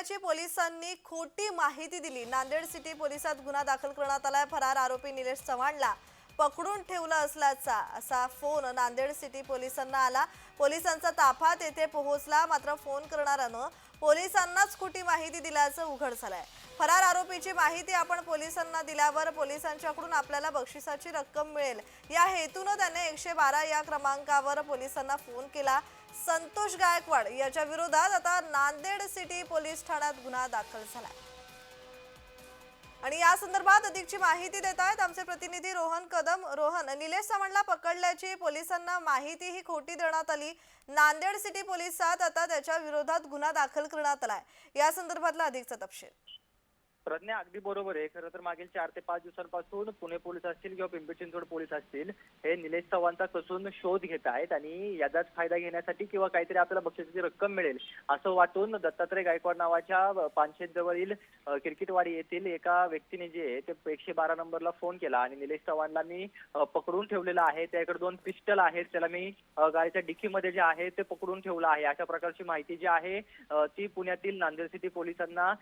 असल्याची पोलिसांनी खोटी माहिती दिली. नांदेड सिटी पोलिसात गुन्हा दाखल करण्यात आलाय. फरार आरोपी निलेश चव्हाणला पकडून ठेवला असल्याचा असा फोन नांदेड सिटी पोलिसांना आला. पोलिसांचा ताफा तेथे पोहोचला. मात्र फोन करणाऱ्यानं पोलिसांनाच खोटी माहिती दिल्याचं उघड झालंय. फरार आरोपीची माहिती आपण पोलिसांना दिल्यावर पोलिसांच्याकडून आपल्याला बक्षिसाची रक्कम मिळेल. या हेतूनं त्याने एकशे बारा या क्रमांकावर पोलिसांना फोन केला. संतोष गायकवाड याच्या विरोधात आता नांदेड सिटी पोलीस ठाण्यात गुन्हा दाखल झालाय. आणि या संदर्भात अधिकची माहिती देत आहेत आमचे प्रतिनिधी रोहन कदम. रोहन निलेश चव्हाणला पकडल्याची पोलिसांना माहिती ही खोटी देण्यात आली. नांदेड सिटी पोलिसात आता त्याच्या विरोधात गुन्हा दाखल करण्यात आलाय. या संदर्भातला अधिकचा तपशील. प्रज्ञा अगदी बरोबर आहे. खरं तर मागील चार ते पाच दिवसांपासून पुणे पोलीस असतील किंवा पिंपरी चिंचवड पोलीस असतील हे निलेश चव्हाणचा कसून शोध घेत आहेत आणि याचाच फायदा घेण्यासाठी किंवा काहीतरी आपल्याला बक्षिसाची रक्कम मिळेल असं वाटून दत्तात्रय गायकवाड नावाच्या पानशेत जवळील किरकिटवाडी येथील एका व्यक्तीने जे आहे ते एकशे बारा नंबरला फोन केला आणि निलेश चव्हाणला मी पकडून ठेवलेला आहे. त्याकडे दोन पिस्टल आहेत. त्याला मी गाडीच्या डिक्कीमध्ये जे आहे ते पकडून ठेवलं आहे. अशा प्रकारची माहिती जी आहे ती पुण्यातील नांदेड सिटी पोलिसांना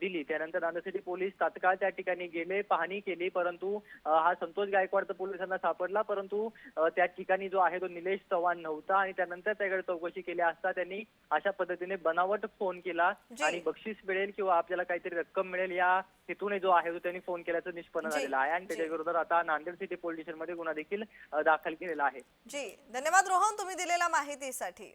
दिली. त्यानंतर नांदेड सिटी पोलीस तात्काळ त्या ठिकाणी गेले पाहणी केली परंतु हा संतोष गायकवाड तर पोलिसांना सापडला परंतु त्या ठिकाणी जो आहे तो निलेश चव्हाण नव्हता आणि त्यानंतर त्याकडे चौकशी केली असता त्यांनी अशा पद्धतीने बनावट फोन केला. आणि बक्षीस मिळेल किंवा आपल्याला काहीतरी रक्कम मिळेल या हेतूने जो आहे तो त्यांनी फोन केल्याचं निष्पन्न. झालेलं आहे आणि त्याच्या जी. विरोधात आता नांदेड सिटी पोलीस स्टेशनमध्ये गुन्हा देखील दाखल केलेला आहे जी धन्यवाद रोहन तुम्ही दिलेल्या माहितीसाठी